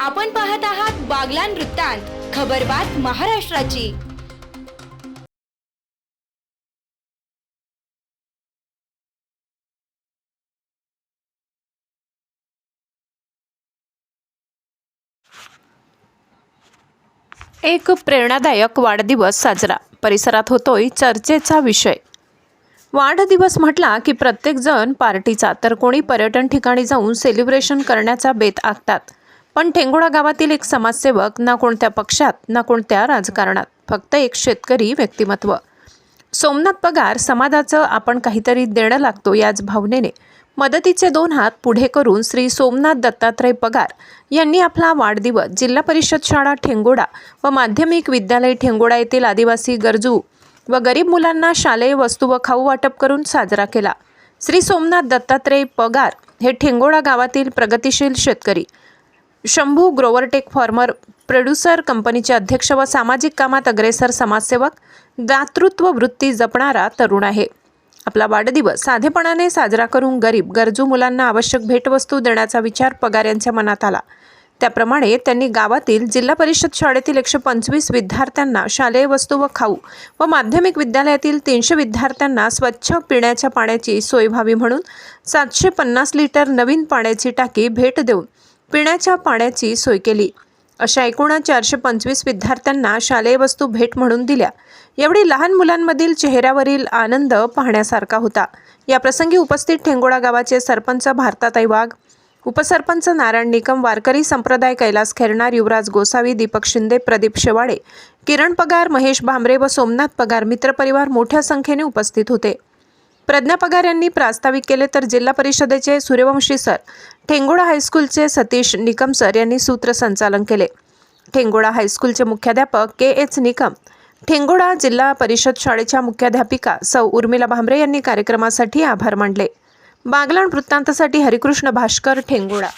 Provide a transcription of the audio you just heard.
आपण पाहत आहात बागलान वृत्तांत खबरबात महाराष्ट्राची. एक प्रेरणादायक वाढदिवस साजरा. परिसरात होतोय चर्चेचा विषय. वाढदिवस म्हटला की प्रत्येकजण पार्टीचा तर कोणी पर्यटन ठिकाणी जाऊन सेलिब्रेशन करण्याचा बेत आखतात. पण ठेंगोडा गावातील एक समाजसेवक ना कोणत्या पक्षात ना कोणत्या राजकारणात. फक्त एक शेतकरी व्यक्तिमत्व. सोमनाथ पगार समाजाचं आपण काहीतरी देणं लागतो याच भावनेने. मदतीचे दोन हात पुढे करून श्री सोमनाथ दत्तात्रय पगार यांनी आपला वाढदिवस जिल्हा परिषद शाळा ठेंगोडा व माध्यमिक विद्यालय ठेंगोडा येथील आदिवासी गरजू व गरीब मुलांना शालेय वस्तू व खाऊ वाटप करून साजरा केला. श्री सोमनाथ दत्तात्रय पगार हे ठेंगोडा गावातील प्रगतिशील शेतकरी. शंभू ग्रोवरटेक फॉर्मर प्रोड्युसर कंपनीचे अध्यक्ष व सामाजिक कामात अग्रेसर समाजसेवक दातृत्व वृत्ती जपणारा तरुण आहे. आपला वाढदिवस साधेपणाने साजरा करून गरीब गरजू मुलांना आवश्यक भेटवस्तू देण्याचा विचार पगार यांच्या मनात आला. त्याप्रमाणे त्यांनी गावातील जिल्हा परिषद शाळेतील एकशे पंचवीस विद्यार्थ्यांना शालेय वस्तू व खाऊ व माध्यमिक विद्यालयातील तीनशे विद्यार्थ्यांना स्वच्छ पिण्याच्या पाण्याची सोय व्हावी म्हणून सातशे पन्नास लिटर नवीन पाण्याची टाकी भेट देऊन पिण्याच्या पाण्याची सोय केली. अशा एकूण चारशे पंचवीस विद्यार्थ्यांना शालेय वस्तू भेट म्हणून दिल्या. एवढी लहान मुलांमधील चेहऱ्यावरील आनंद पाहण्यासारखा होता. या प्रसंगी उपस्थित ठेंगोळा गावाचे सरपंच भारताताई वाघ उपसरपंच नारायण निकम वारकरी संप्रदाय कैलास खेरणार युवराज गोसावी दीपक शिंदे प्रदीप शेवाडे किरण पगार महेश भामरे व सोमनाथ पगार मित्रपरिवार मोठ्या संख्येने उपस्थित होते. प्रज्ञा पगार यांनी प्रास्ताविक केले तर जिल्हा परिषदेचे सूर्यवंशी सर ठेंगोडा हायस्कूलचे सतीश निकम सर यांनी सूत्रसंचालन केले. ठेंगोडा हायस्कूलचे मुख्याध्यापक के एच निकम ठेंगोडा जिल्हा परिषद शाळेच्या मुख्याध्यापिका सौ उर्मिला भांबरे यांनी कार्यक्रमासाठी आभार मानले. बागलाण वृत्तांतासाठी हरिकृष्ण भास्कर ठेंगोडा